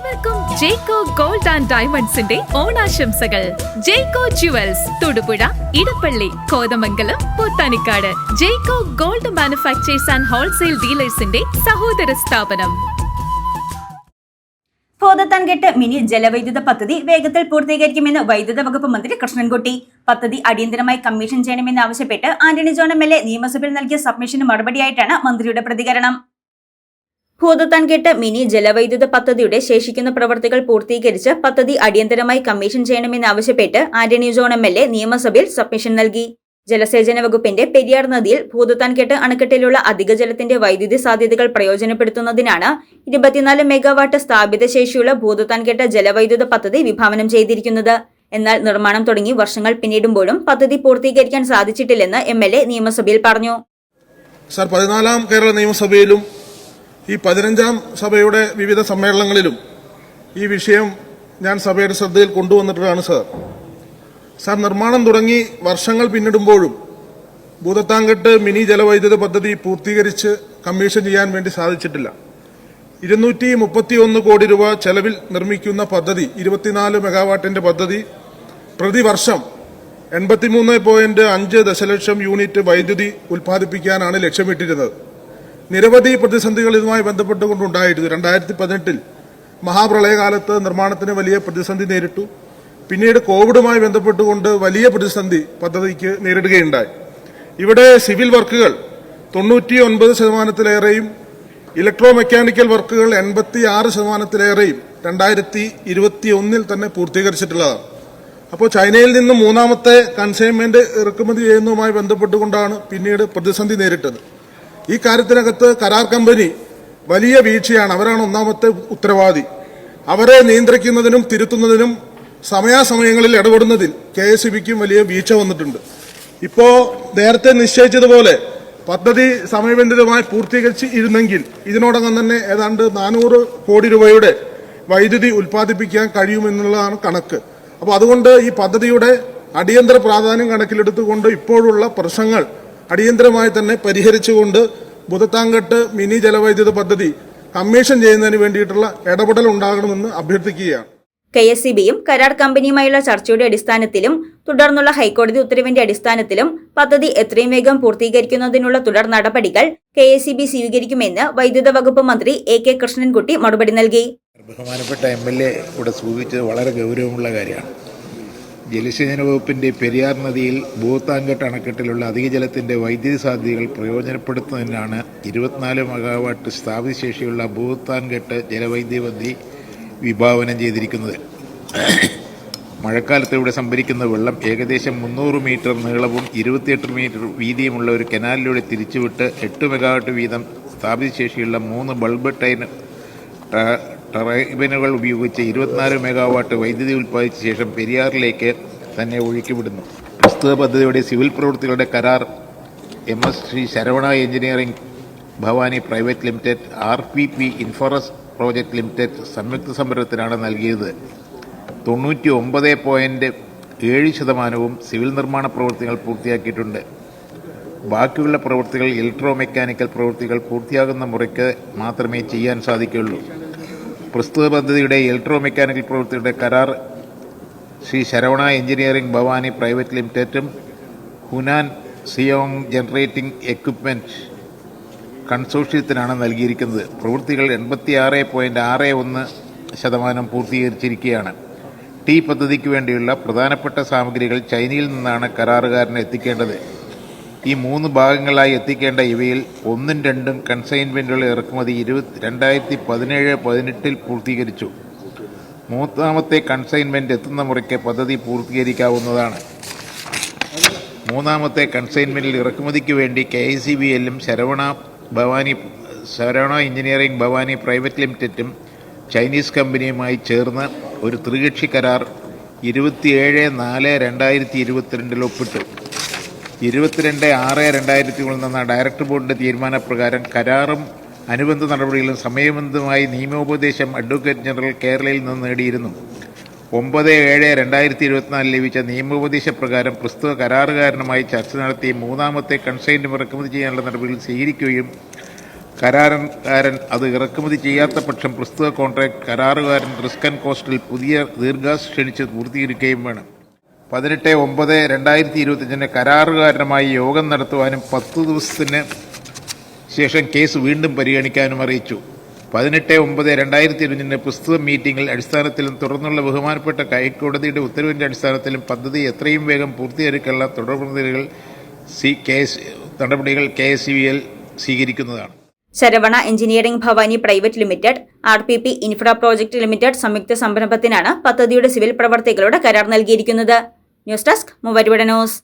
ഏവർക്കും ജേക്കോ gold and ഡയമണ്ട്സിന്റെ ഓണാശംസകൾ. Jecko jewels Thodupuzha Edappally Kothamangalam Pothanicad. Jecko gold manufacturers and wholesale ഡീലേഴ്സിന്റെ സഹോദര സ്ഥാപനം. ഭൂതത്താൻകെട്ട് മിനി ജലവൈദ്യുത പദ്ധതി വേഗത്തിൽ പൂർത്തീകരിക്കുമെന്ന് വൈദ്യുത വകുപ്പ് മന്ത്രി കൃഷ്ണൻകുട്ടി. പദ്ധതി അടിയന്തരമായി കമ്മീഷൻ ചെയ്യണമെന്ന് ആവശ്യപ്പെട്ട് Antony John M L A നിയമസഭയിൽ നൽകിയ സബ്മിഷന് മറുപടിയായിട്ടാണ് മന്ത്രിയുടെ പ്രതികരണം. ഭൂതത്താൻകെട്ട് മിനി ജലവൈദ്യുത പദ്ധതിയുടെ ശേഷിക്കുന്ന പ്രവർത്തികൾ പൂർത്തീകരിച്ച് പദ്ധതി അടിയന്തരമായി കമ്മീഷൻ ചെയ്യണമെന്നാവശ്യപ്പെട്ട് Antony John M L A നിയമസഭയിൽ സബ്മിഷൻ നൽകി. ജലസേചന വകുപ്പിന്റെ പെരിയാർ നദിയിൽ ഭൂതത്താൻകെട്ട് അണക്കെട്ടിലുള്ള അധിക ജലത്തിന്റെ വൈദ്യുതി സാധ്യതകൾ പ്രയോജനപ്പെടുത്തുന്നതിനാണ് ഇരുപത്തിനാല് മെഗാവാട്ട് സ്ഥാപിത ശേഷിയുള്ള ഭൂതത്താൻകെട്ട് ജലവൈദ്യുത പദ്ധതി വിഭാവനം ചെയ്തിരിക്കുന്നത്. എന്നാൽ നിർമ്മാണം തുടങ്ങി വർഷങ്ങൾ പിന്നിടുമ്പോഴും പദ്ധതി പൂർത്തീകരിക്കാൻ സാധിച്ചിട്ടില്ലെന്ന് എം നിയമസഭയിൽ പറഞ്ഞു. സർ പതിനാലാം കേരള നിയമസഭയിലും ഈ പതിനഞ്ചാം സഭയുടെ വിവിധ സമ്മേളനങ്ങളിലും ഈ വിഷയം ഞാൻ സഭയുടെ ശ്രദ്ധയിൽ കൊണ്ടുവന്നിട്ടാണ് സാർ. സാർ നിർമ്മാണം തുടങ്ങി വർഷങ്ങൾ പിന്നിടുമ്പോഴും ഭൂതത്താങ്കെട്ട് മിനി ജലവൈദ്യുത പദ്ധതി പൂർത്തീകരിച്ച് കമ്മീഷൻ ചെയ്യാൻ വേണ്ടി സാധിച്ചിട്ടില്ല. ഇരുന്നൂറ്റി മുപ്പത്തിയൊന്ന് കോടി രൂപ ചെലവിൽ നിർമ്മിക്കുന്ന പദ്ധതി ഇരുപത്തിനാല് മെഗാവാട്ടിന്റെ പദ്ധതി പ്രതിവർഷം എൺപത്തിമൂന്ന് പോയിന്റ് അഞ്ച് ദശലക്ഷം യൂണിറ്റ് വൈദ്യുതി ഉൽപ്പാദിപ്പിക്കാനാണ് ലക്ഷ്യമിട്ടിരുന്നത്. നിരവധി പ്രതിസന്ധികൾ ഇതുമായി ബന്ധപ്പെട്ടുകൊണ്ടുണ്ടായിരുന്നു. രണ്ടായിരത്തി പതിനെട്ടിൽ മഹാപ്രളയകാലത്ത് നിർമ്മാണത്തിന് വലിയ പ്രതിസന്ധി നേരിട്ടു. പിന്നീട് കോവിഡുമായി ബന്ധപ്പെട്ടുകൊണ്ട് വലിയ പ്രതിസന്ധി പദ്ധതിക്ക് നേരിടുകയുണ്ടായി. ഇവിടെ സിവിൽ വർക്കുകൾ തൊണ്ണൂറ്റി ഒൻപത് ശതമാനത്തിലേറെയും ഇലക്ട്രോ മെക്കാനിക്കൽ വർക്കുകൾ എൺപത്തി ആറ് ശതമാനത്തിലേറെയും രണ്ടായിരത്തി ഇരുപത്തി ഒന്നിൽ തന്നെ പൂർത്തീകരിച്ചിട്ടുള്ളതാണ്. അപ്പോൾ ചൈനയിൽ നിന്ന് മൂന്നാമത്തെ കൺസൈൻമെന്റ് ഇറക്കുമതി ചെയ്യുന്നതുമായി ബന്ധപ്പെട്ടുകൊണ്ടാണ് പിന്നീട് പ്രതിസന്ധി നേരിട്ടത്. ഈ കാര്യത്തിനകത്ത് കരാർ കമ്പനി വലിയ വീഴ്ചയാണ്. അവരാണ് ഒന്നാമത്തെ ഉത്തരവാദി. അവരെ നിയന്ത്രിക്കുന്നതിനും തിരുത്തുന്നതിനും സമയാസമയങ്ങളിൽ ഇടപെടുന്നതിൽ കെ എസ് ബിക്കും വലിയ വീഴ്ച വന്നിട്ടുണ്ട്. ഇപ്പോ നേരത്തെ നിശ്ചയിച്ചതുപോലെ പദ്ധതി സമയബന്ധിതമായി പൂർത്തീകരിച്ച് ഇരുന്നെങ്കിൽ ഇതിനോടകം തന്നെ ഏതാണ്ട് നാനൂറ് കോടി രൂപയുടെ വൈദ്യുതി ഉൽപ്പാദിപ്പിക്കാൻ കഴിയുമെന്നുള്ളതാണ് കണക്ക്. അപ്പോൾ അതുകൊണ്ട് ഈ പദ്ധതിയുടെ അടിയന്തര പ്രാധാന്യം കണക്കിലെടുത്തുകൊണ്ട് ഇപ്പോഴുള്ള പ്രശ്നങ്ങൾ അടിയന്തരമായി തന്നെ പരിഹരിച്ചുകൊണ്ട് ബുധത്താങ്കട്ട് മിനി ജലവൈദ്യുത പദ്ധതി കമ്മീഷൻ ചെയ്യുന്നതിന് വേണ്ടിയിട്ടുള്ള ഇടപെടൽ ഉണ്ടാകണമെന്ന് അഭ്യർത്ഥിക്കുകയാണ്. കെ എസ് സി ബിയും കരാർ കമ്പനിയുമായുള്ള ചർച്ചയുടെ അടിസ്ഥാനത്തിലും തുടർന്നുള്ള ഹൈക്കോടതി ഉത്തരവിന്റെ അടിസ്ഥാനത്തിലും പദ്ധതി എത്രയും വേഗം പൂർത്തീകരിക്കുന്നതിനുള്ള തുടർ നടപടികൾ കെ എസ് സി ബി സ്വീകരിക്കുമെന്ന് വൈദ്യുത വകുപ്പ് മന്ത്രി എ കെ കൃഷ്ണൻകുട്ടി മറുപടി നൽകി. ബഹുമാനപ്പെട്ട എം എൽ എ ഇവിടെ സൂചിച്ചത് വളരെ ഗൗരവമുള്ള കാര്യമാണ്. ജലസേചന വകുപ്പിന്റെ പെരിയാർ നദിയിൽ ഭൂത്താങ്കട്ട് അണക്കെട്ടിലുള്ള അധിക ജലത്തിന്റെ വൈദ്യുതി സാധ്യതകൾ പ്രയോജനപ്പെടുത്തുന്നതിനാണ് ഇരുപത്തിനാല് മെഗാവാട്ട് സ്ഥാപിത ശേഷിയുള്ള ഭൂത്താൻകെട്ട് ജലവൈദ്യുതി പദ്ധതി വിഭാവനം ചെയ്തിരിക്കുന്നത്. മഴക്കാലത്ത് ഇവിടെ സംഭരിക്കുന്ന വെള്ളം ഏകദേശം മുന്നൂറ് മീറ്റർ നീളവും ഇരുപത്തിയെട്ട് മീറ്റർ വീതിയുമുള്ള ഒരു കനാലിലൂടെ തിരിച്ചുവിട്ട് എട്ട് മെഗാവാട്ട് വീതം സ്ഥാപിത ശേഷിയുള്ള മൂന്ന് ബൾബ് ടൈൻ ടർബൈനുകൾ ഉപയോഗിച്ച് ഇരുപത്തിനാല് മെഗാവാട്ട് വൈദ്യുതി ഉൽപ്പാദിച്ച ശേഷം പെരിയാറിലേക്ക് തന്നെ ഒഴുക്കിവിടുന്നു. പ്രസ്തുത പദ്ധതിയുടെ സിവിൽ പ്രവൃത്തികളുടെ കരാർ M S Shri Saravana engineering Bhavani private limited R P P infra project limited സംയുക്ത സംരംഭത്തിനാണ് നൽകിയത്. തൊണ്ണൂറ്റി ഒമ്പത് പോയിന്റ് ഏഴ് ശതമാനവും സിവിൽ നിർമ്മാണ പ്രവൃത്തികൾ പൂർത്തിയാക്കിയിട്ടുണ്ട്. ബാക്കിയുള്ള പ്രവൃത്തികൾ ഇലക്ട്രോ മെക്കാനിക്കൽ പ്രവൃത്തികൾ പൂർത്തിയാകുന്ന മുറയ്ക്ക് മാത്രമേ ചെയ്യാൻ സാധിക്കുകയുള്ളൂ. പ്രസ്തുത പദ്ധതിയുടെ ഇലക്ട്രോ മെക്കാനിക്കൽ പ്രവൃത്തിയുടെ കരാർ ശ്രീ ശരവണ എഞ്ചിനീയറിംഗ് ഭവാനി പ്രൈവറ്റ് ലിമിറ്റഡും ഹുനാൻ സിയോങ് ജനറേറ്റിംഗ് എക്യുപ്മെന്റ് കൺസോഷ്യത്തിനാണ് നൽകിയിരിക്കുന്നത്. പ്രവൃത്തികൾ എൺപത്തിയാറ് പോയിന്റ് ആറ് ഒന്ന് ശതമാനം പൂർത്തീകരിച്ചിരിക്കുകയാണ്. ടി പദ്ധതിക്ക് വേണ്ടിയുള്ള പ്രധാനപ്പെട്ട സാമഗ്രികൾ ചൈനയിൽ നിന്നാണ് കരാറുകാരന് എത്തിക്കേണ്ടത്. ഈ മൂന്ന് ഭാഗങ്ങളായി എത്തിക്കേണ്ട ഇവയിൽ ഒന്നും രണ്ടും കൺസൈൻമെന്റുകളെ ഇറക്കുമതി ഇരുപത്തി രണ്ടായിരത്തി പതിനേഴ് പതിനെട്ടിൽ പൂർത്തീകരിച്ചു. മൂന്നാമത്തെ കൺസൈൻമെന്റ് എത്തുന്ന മുറയ്ക്ക് പദ്ധതി പൂർത്തീകരിക്കാവുന്നതാണ്. മൂന്നാമത്തെ കൺസൈൻമെന്റിൽ ഇറക്കുമതിക്ക് വേണ്ടി കെ ഐ സി ബി എല്ലും ശരവണ ഭവാനി ശരവണ എഞ്ചിനീയറിംഗ് ഭവാനി പ്രൈവറ്റ് ലിമിറ്റഡും ചൈനീസ് കമ്പനിയുമായി ചേർന്ന് ഒരു ത്രികക്ഷി കരാർ ഇരുപത്തിയേഴ് നാല് രണ്ടായിരത്തി ഇരുപത്തിരണ്ടിൽ ഒപ്പിട്ടു. ഇരുപത്തിരണ്ട് ആറ് രണ്ടായിരത്തി മൂന്നിൽ നടന്ന ഡയറക്ടർ ബോർഡിന്റെ തീരുമാനപ്രകാരം കരാറും അനുബന്ധ നടപടികളും സമയബന്ധമായി നിയമോപദേശം അഡ്വക്കേറ്റ് ജനറൽ കേരളയിൽ നിന്ന് നേടിയിരുന്നു. ഒമ്പത് ഏഴ് രണ്ടായിരത്തി ഇരുപത്തിനാലിൽ ലഭിച്ച നിയമോപദേശപ്രകാരം പ്രസ്തുത കരാറുകാരനുമായി ചർച്ച നടത്തി മൂന്നാമത്തെ കൺസൈന്റ് ഇറക്കുമതി ചെയ്യാനുള്ള നടപടികൾ സ്വീകരിക്കുകയും കരാറുകാരൻ അത് ഇറക്കുമതി ചെയ്യാത്ത പക്ഷം പ്രസ്തുത കോൺട്രാക്ട് കരാറുകാരൻ റിസ്ക് ആൻഡ് കോസ്റ്റിൽ പുതിയ ദീർഘാസ് ക്ഷണിച്ച് പൂർത്തീകരിക്കുകയും വേണം. പതിനെട്ട് ഒമ്പത് രണ്ടായിരത്തി ഇരുപത്തിയഞ്ചിന് കരാറുകാരനുമായി യോഗം നടത്തുവാനും പത്ത് ദിവസത്തിന് ശേഷം കേസ് വീണ്ടും പരിഗണിക്കാനും അറിയിച്ചു. പതിനെട്ട് ഒമ്പത് രണ്ടായിരത്തി ഇരുപതിന് പ്രസ്തുത മീറ്റിംഗിൽ അടിസ്ഥാനത്തിലും തുടർന്നുള്ള ബഹുമാനപ്പെട്ട ഹൈക്കോടതിയുടെ ഉത്തരവിന്റെ അടിസ്ഥാനത്തിലും പദ്ധതി എത്രയും വേഗം പൂർത്തീകരിക്കാനുള്ള തുടർ സി കെ നടപടികൾ K S C B L സ്വീകരിക്കുന്നതാണ്. Saravana engineering Bhavani private limited R P P infra project limited സംയുക്ത സംരംഭത്തിനാണ് പദ്ധതിയുടെ സിവിൽ പ്രവർത്തികളുടെ കരാർ നൽകിയിരിക്കുന്നത്. ന്യൂസ് ഡെസ്ക് മൂവരുവിടെ ന്യൂസ്.